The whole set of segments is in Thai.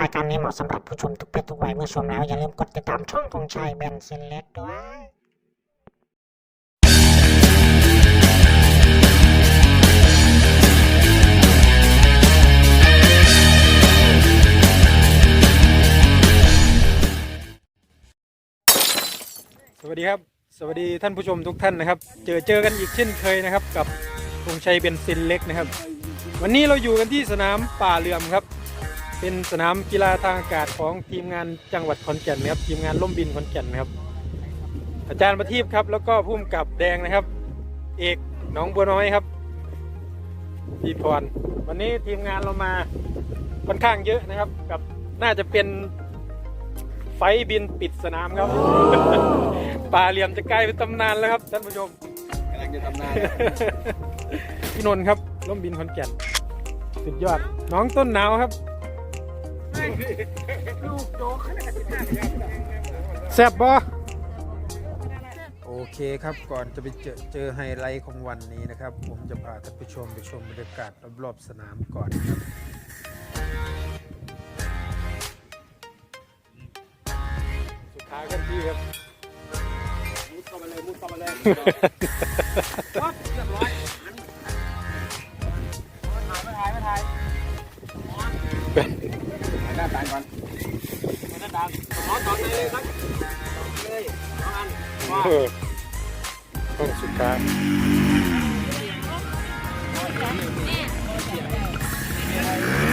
รายการนี้เหมาะสำหรับผู้ชมทุกเพศทุกวัยเมื่อชมแล้ว อย่าลืมกดติดตามช่องของชายแบนเซนเล็กด้วยสวัสดีครับ สวัสดีท่านผู้ชมทุกท่านนะครับ เจอเจอกันอีกเช่นเคยนะครับ กับธงชัยเบนซินเล็กนะครับ วันนี้เราอยู่กันที่สนามป่าเหลื่อมครับ เป็นสนามกีฬาทางอากาศของทีมงานจังหวัดขอนแก่นนะครับทีมงานล่มบินขอนแก่นนะครับ อาจารย์ประทีปครับ แล้วก็ผู้กำกับแดงนะครับ เอกหน้องบัวน้อยครับพี่พรวันนี้ทีมงานเรามาค่อนข้างเยอะนะครับ กับน่าจะเป็นไฟท์บินปิดสนามครับป่าเหลี่ยมจะกลายเป็นตำนานแล้วครับท่านผู้ชมกำลังจะทำนานพี่นนท์ครับล่มบินขอนแก่นสุดยอดน้องต้นหนาวครับ แซ่บบอโอเคครับก่อนจะไปเจอเจอไฮไลท์ของวันนี้นะครับ ผมจะพาท่านผู้ชมไปชมบรรยากาศรอบๆสนามก่อนนะครับสุดท้ายกันที่ครับมุดเข้ามาเลยมุดเข้ามาเลยปั๊บเรียบร้อยถ่าย ก่อนหน้าตาขอต่อเลยครับเลยน้องอันเออต้องสุดท้ายโด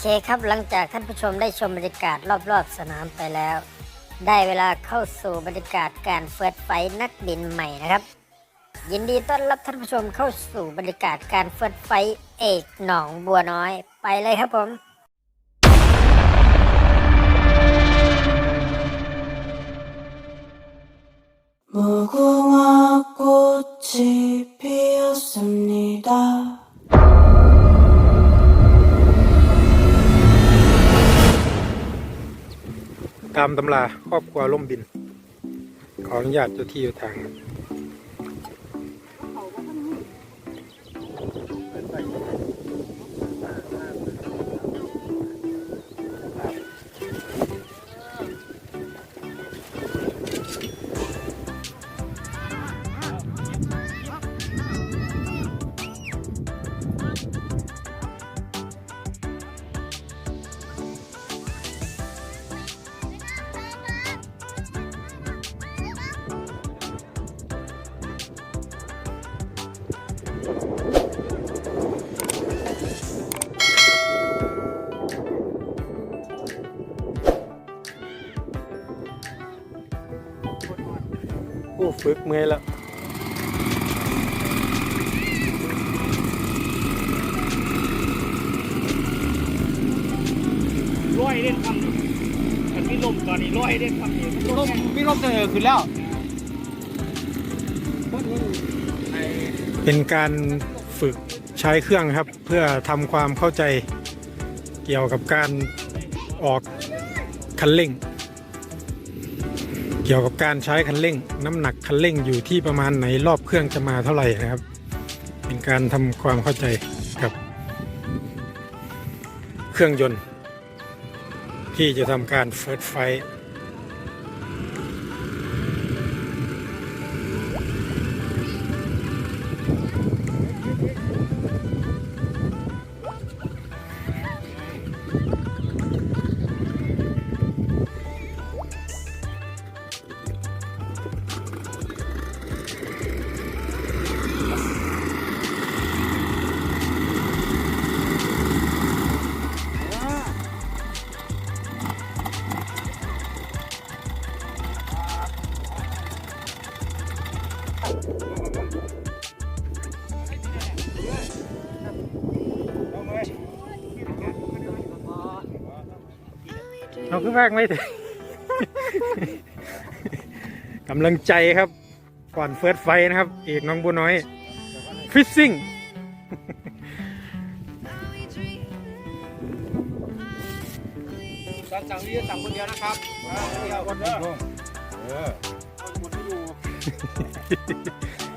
เคครับหลังจากท่านผู้ชมได้ชมบรรยากาศรอบๆสนามไปแล้ว ได้เวลาเข้าสู่บรรยากาศการเฟิร์สไฟท์นักบินใหม่นะครับ ยินดีต้อนรับท่านผู้ชมเข้าสู่บรรยากาศการเฟิร์สไฟท์เอกหนองบัวน้อย ไปเลยครับผม 무궁화 꽃 ามตำราครอบครัวล่มบิน ขออนุญาตเจ้าที่เจ้าทาง ครับผู้ฝึกเมื่อยแล้วร้อยเล่นคำนี่มันมีลมตอนนี้ร้อยเล่นคำนี่ลมมีลมเจอขึ้นแล้ว เป็นการฝึกใช้เครื่องครับ เพื่อทำความเข้าใจเกี่ยวกับการออกคันเร่ง เกี่ยวกับการใช้คันเร่ง น้ำหนักคันเร่งอยู่ที่ประมาณไหนรอบเครื่องจะมาเท่าไหร่นะครับ เป็นการทำความเข้าใจกับเครื่องยนต์ ที่จะทำการเฟิร์สไฟ เอาขึ้นแรกไม่ถึงกำลังใจครับ ก่อนเฟิร์สไฟนะครับ เอกน้องบัวน้อย ฟิชซิ่งสั่งสั่งนี่สั่งคนเดียวนะครับเดียวคนเดียวเออคนที่อยู่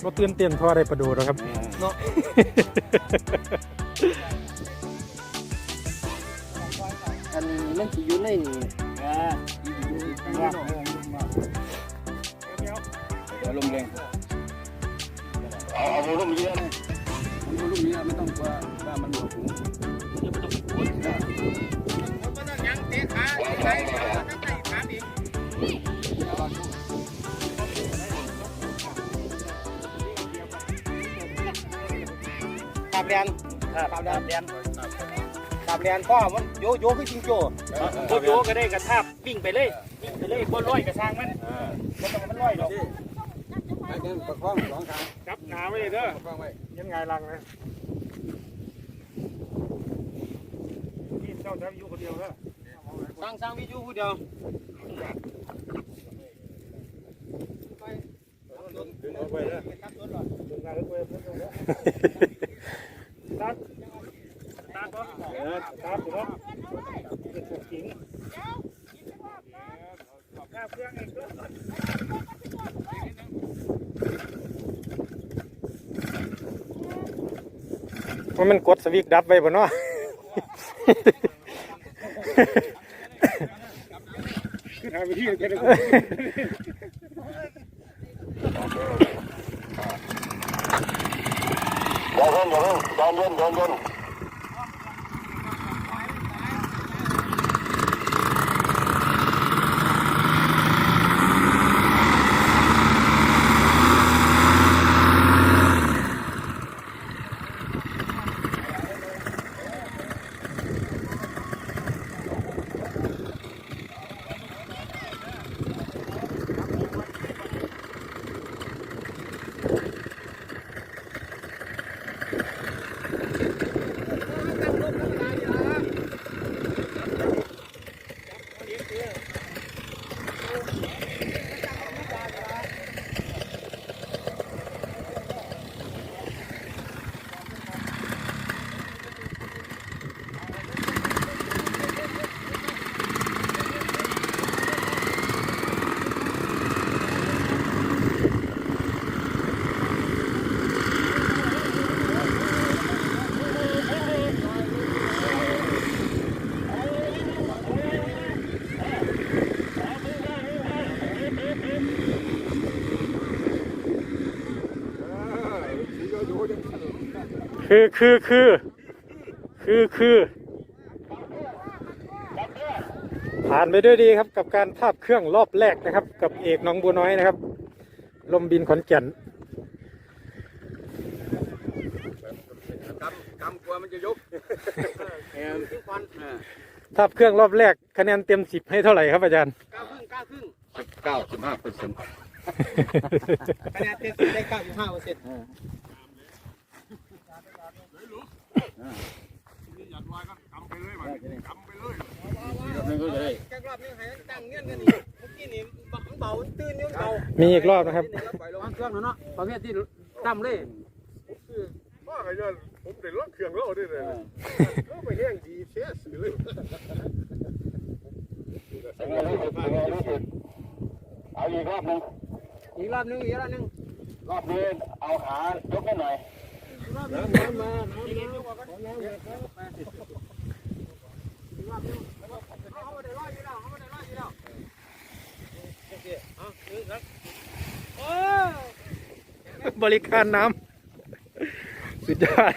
ก็เตือนเตียนพอได้ประดูแล้วครับเนาะ อันนี้มันสิอยู่ในนี่เออเดี๋ยวลมแรงเอาเอาลมเยอะเลยมันลมเยอะไม่ต้องกลัวว่ามันหนวกหูขับเรียนขับเรียนเรียนขับเรียนพ่อมันโยโย่คือจริงโจ้ โยโยก็ได้กระทาบวิ่งไปเลยวิ่งไปเลยบนร้อยกระชางมันมันต้องมันร้อยดอกประคองสองขาจับหนาไว้เลยเด้อะยังไงลังนะนี่เจ้าจะอยู่คนเดียวเด้อสร้างสร้างวิทยุผู้เดียวไปเลย ดึงงานลึกไปเพื่อนเด้อตัดตัดบ่เออตัดอยู่เนาะเป็นพวกจริงหน้าเครื่องอีกเด้อ ว่ามันกดสวิกดับไว้บ่เนาะคือทางวิธีจะได้ คือคือคือคือคือผ่านไปด้วยดีครับกับการภาพเครื่องรอบแรกนะครับ กับเอกหน้องบัวน้อยนะครับ ลมบินขอนแก่นกำกำกลัวมันจะยุบแอนทิ้งควันภาพเครื่องรอบแรกคะแนนเต็มสิบให้เท่าไหร่ครับอาจารย์เก้าครึ่งเก้าครึ่งเก้าสิบห้าเปอร์เซ็นต์คะแนนเต็มได้เก้าสิบห้าเปอร์เซ็นต์ มื่อกี้นี่เบาตื่นนิ้วเบามีอีกรอบนะครับปล่อยลงเครื่องเนาะประเภทที่ตั้มเลยไอ้ย้อนผมได้รถเครื่องแล้วด้วยเลยก็ไปแห้งดีเสียสื่อเลยเอาอีกรอบหนึงอีกรอบนึงอีกรอบนึงรอบนี้เอาขายกให้หน่อย บริการน้ำสุดยอด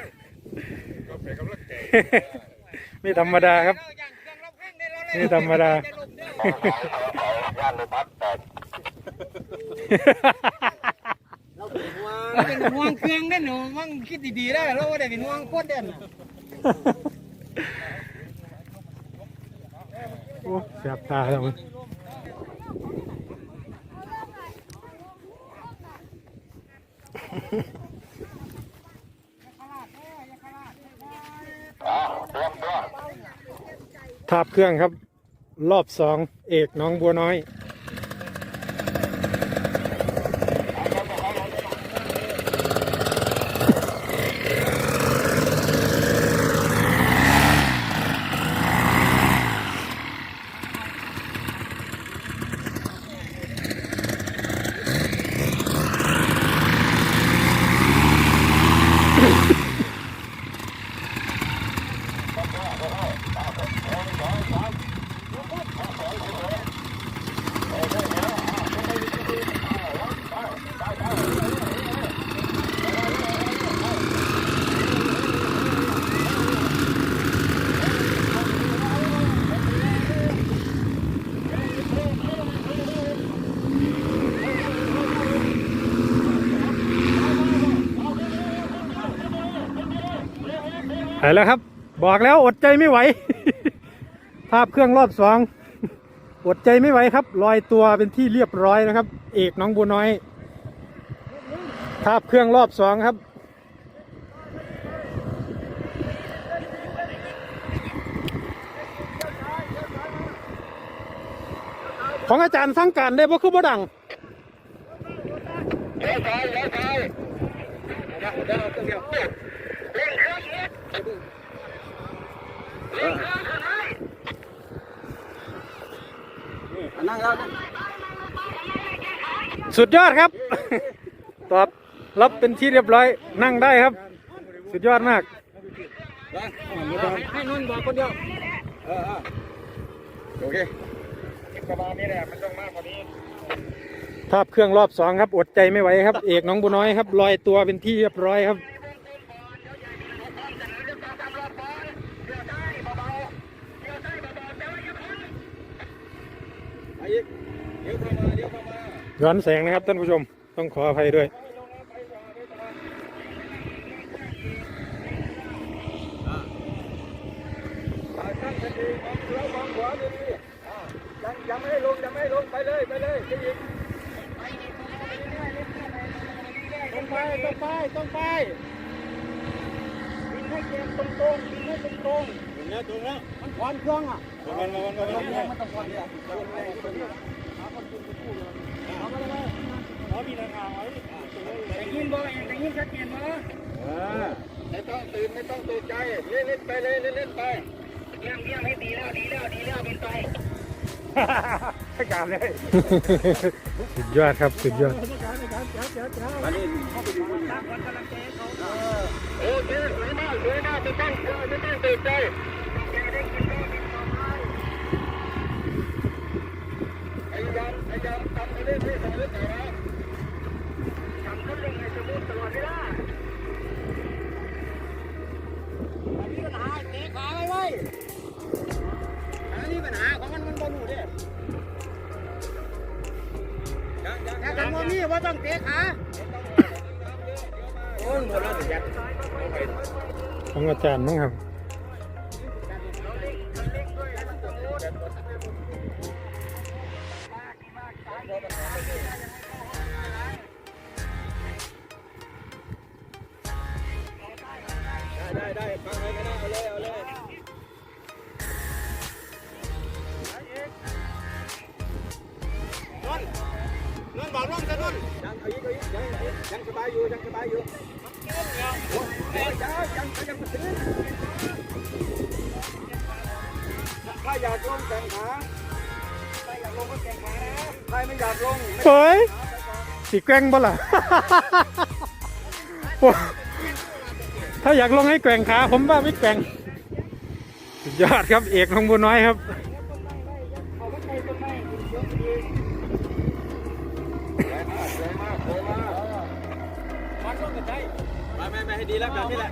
ไม่ธรรมดาครับไม่ธรรมดาย่านเลยปั๊บแตก เป็นห่วงเครื่องได้หนูมั่งคิดดีๆได้แล้วว่าได้เป็นห่วงโคตรเด่นโอ้แสบตาแล้วมันอ้าวตัวตัวทาบเครื่องครับ รอบสองเอกน้องบัวน้อย แล้วครับ บอกแล้วอดใจไม่ไหว ภาพเครื่องรอบสองอดใจไม่ไหวครับลอยตัวเป็นที่เรียบร้อยนะครับ เอกน้องบัวน้อย ภาพเครื่องรอบสองครับของอาจารย์สั่งการได้บ่คือบ่ดังเลี้ยวซ้ายเลี้ยวซ้าย สุดยอดครับ ตอบรับเป็นที่เรียบร้อยนั่งได้ครับ สุดยอดมากให้นนบอกคนเดียวโอเคประมาณนี้แหละมันต้องมากกว่านี้ภาพเครื่องรอบสองครับ อดใจไม่ไหวครับ เอกน้องบุน้อยครับลอยตัวเป็นที่เรียบร้อยครับ ย้อนแสงนะครับท่านผู้ชมต้องขออภัยด้วย ยังยังไม่ให้ลงยังไม่ให้ลงไปเลยไปเลยไปอีกต้องไปต้องไปต้องไปบินให้เกมตรงตรงๆบินให้ตรงตรงมันถอนเครื่องอะมันต้องพอดีอะได้ ยินบ่เองได้ยินชัดเจนบ่ไม่ต้องตื่นไม่ต้องตกใจเล่นเล่นไปเล่นเล่นไปเยี่ยมเยี่ยมให้ดีแล้วดีแล้วดีแล้วเป็นไปการเลยสุดยอดครับสุดยอดโอเคสวยมากสวยมากไม่ต้องไม่ต้องตกใจ วลามีปัญหาเตะขาไว้ไว้อันนี้ปัญหาของมันมันบ่รู้เด้ถ้ากันบ่มีว่าต้องเตะขาโอ้หมดแล้วเดี๋ยวยัดของอาจารย์มั้งครับ ถ้าอยากลงแข่งขาถ้าอยากลงก็แข่งขานะใครไม่อยากลงเฮ้ยสีแกร่งบ่ล่ะโอ้ถ้าอยากลงให้แกว่งขาผมว่าไม่แกว่งสุดยอดครับเอกของบัวน้อยครับ ไม่ไม่ให้ดีแล้วแบบนี้แหละ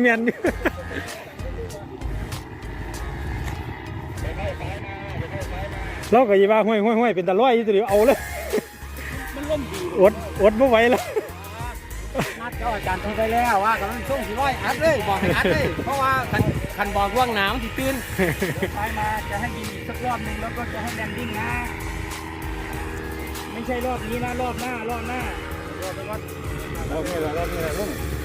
เมียนอยู่เราก็อยีว่าห้วยห้วยห้วยเป็นตะร้อยอยู่ตัวเดียวเอาเลยมันล่มดีอดอดไม่ไหวแล้วนัดเจ้าอาจารย์โทรไปแล้วว่ากำลังส่งสีร้อยอัดเลยบอกให้อัดเลยเพราะว่าคันคันบอกว่างหนาวที่ตื่นไปมาจะให้ยิงอีกสักรอบหนึ่งแล้วก็จะให้แลนดิ้งนะ ไม่ใช่รอบนี้นะรอบหน้ารอบหน้ารอบนี้รอบนี้แหละรอบนี้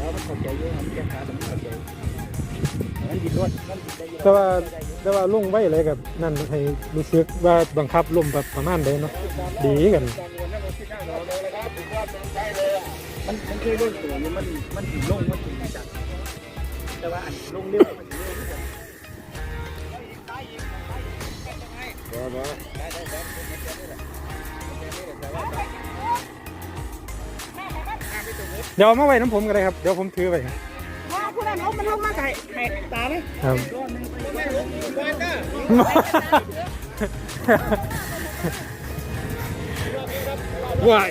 แหละลุงเดี๋ยวมันเข้าใจเยอะมันแก้ขาแต่มันเข้าใจมันดินรถมันดินได้เยอะแต่ว่าแต่ว่าลุงไว้เลยกับนั่นให้รู้สึกว่าบังคับลมแบบประมาณใดเนาะดีกันมันมันเคยลงตัวนี่มันมันถึงลงมันถึงจัดแต่ว่าอันลงเร็วมันถึงเร็วจัด เดี๋ยวเอามาไว้น้ำผมกันเลยครับ เดี๋ยวผมถือไปครับว่าผู้นั้นเอามันเอามาไข่ไข่ตาไหมครับ ว้าย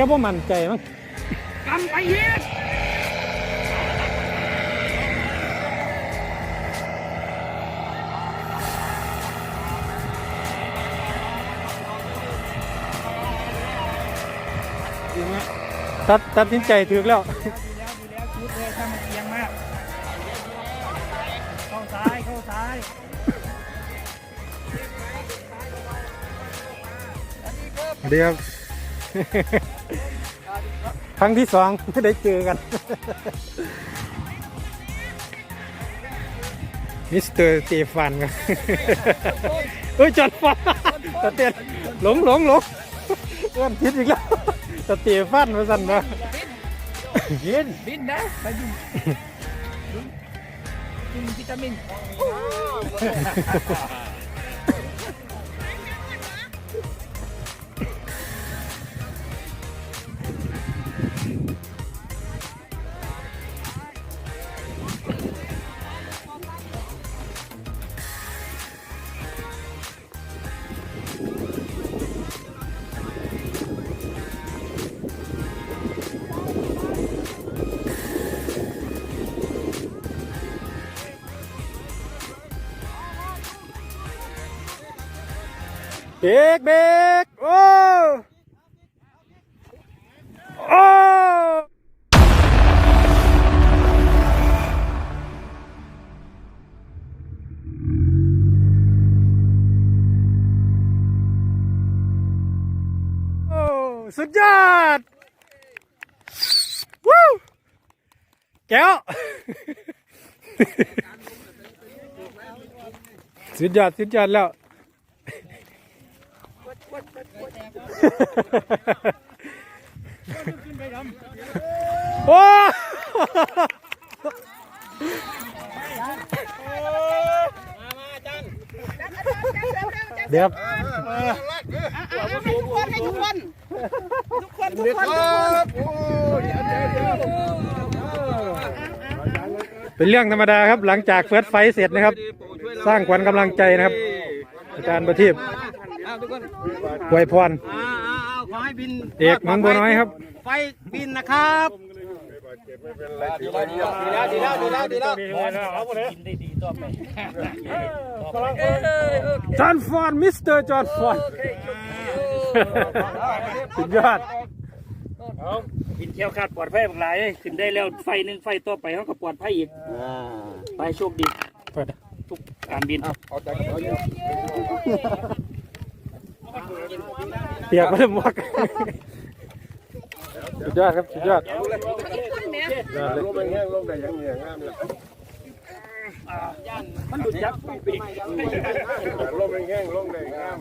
ค่ว่ามันใจมั้งกำไปเย็ดตัดตัดสินใจถือแล้วดีแล้วดีแล้วชุดเลยถ้ามันเอียงมากข้าซ้ายข้าซ้ายเดี๋ยว ครั้งที่สองได้เจอกัน มิสเตอร์สเตฟานครับเฮ้ยจอดฟันตะเตียนหลงหลงหลงเอื้อนคิดอีกแล้วตะเตียฟันมาสั่นมายินบินนะไปยินกินวิตามิน เบรกเบรกโอ้โอ้ โอ้สุดยอดวู้แก้วสุดยอดสุดยอดแล้วโอ้เดี๋ยวเป็นเรื่องธรรมดาครับ หลังจากเฟิร์สไฟท์เสร็จนะครับ สร้างขวัญกำลังใจนะครับ อาจารย์ประทีป อวยพรอ้าวขอให้บินเอกหนองบัวน้อยครับไฟบินนะครับดีแล้วดีแล้วดีแล้วดีแล้วจอห์นฟอนมิสเตอร์จอห์นฟอนสุดยอดบินเที่ยวคาดปลอดภัยบางหลายขึ้นได้แล้วไฟหนึ่งไฟต่อไปเขาก็ปลอดภัยอีกไปโชคดีเปิดทุกการบิน เปียกไปเลยหมวกสุดยอดครับสุดยอดลมแห้งลมได้ยังเหนี่ยงามเลยมันดุดยักปีกลมแห้งลมได้งาม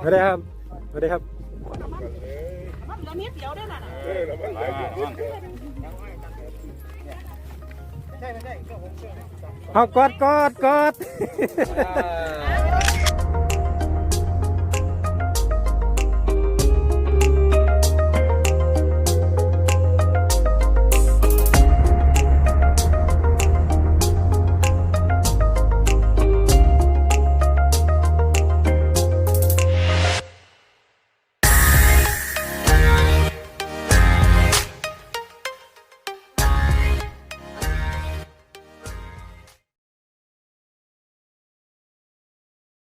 ไม่ได้ครับไม่ได้ครับเออแล้วมันหลายจุดเอากอดกอดกอด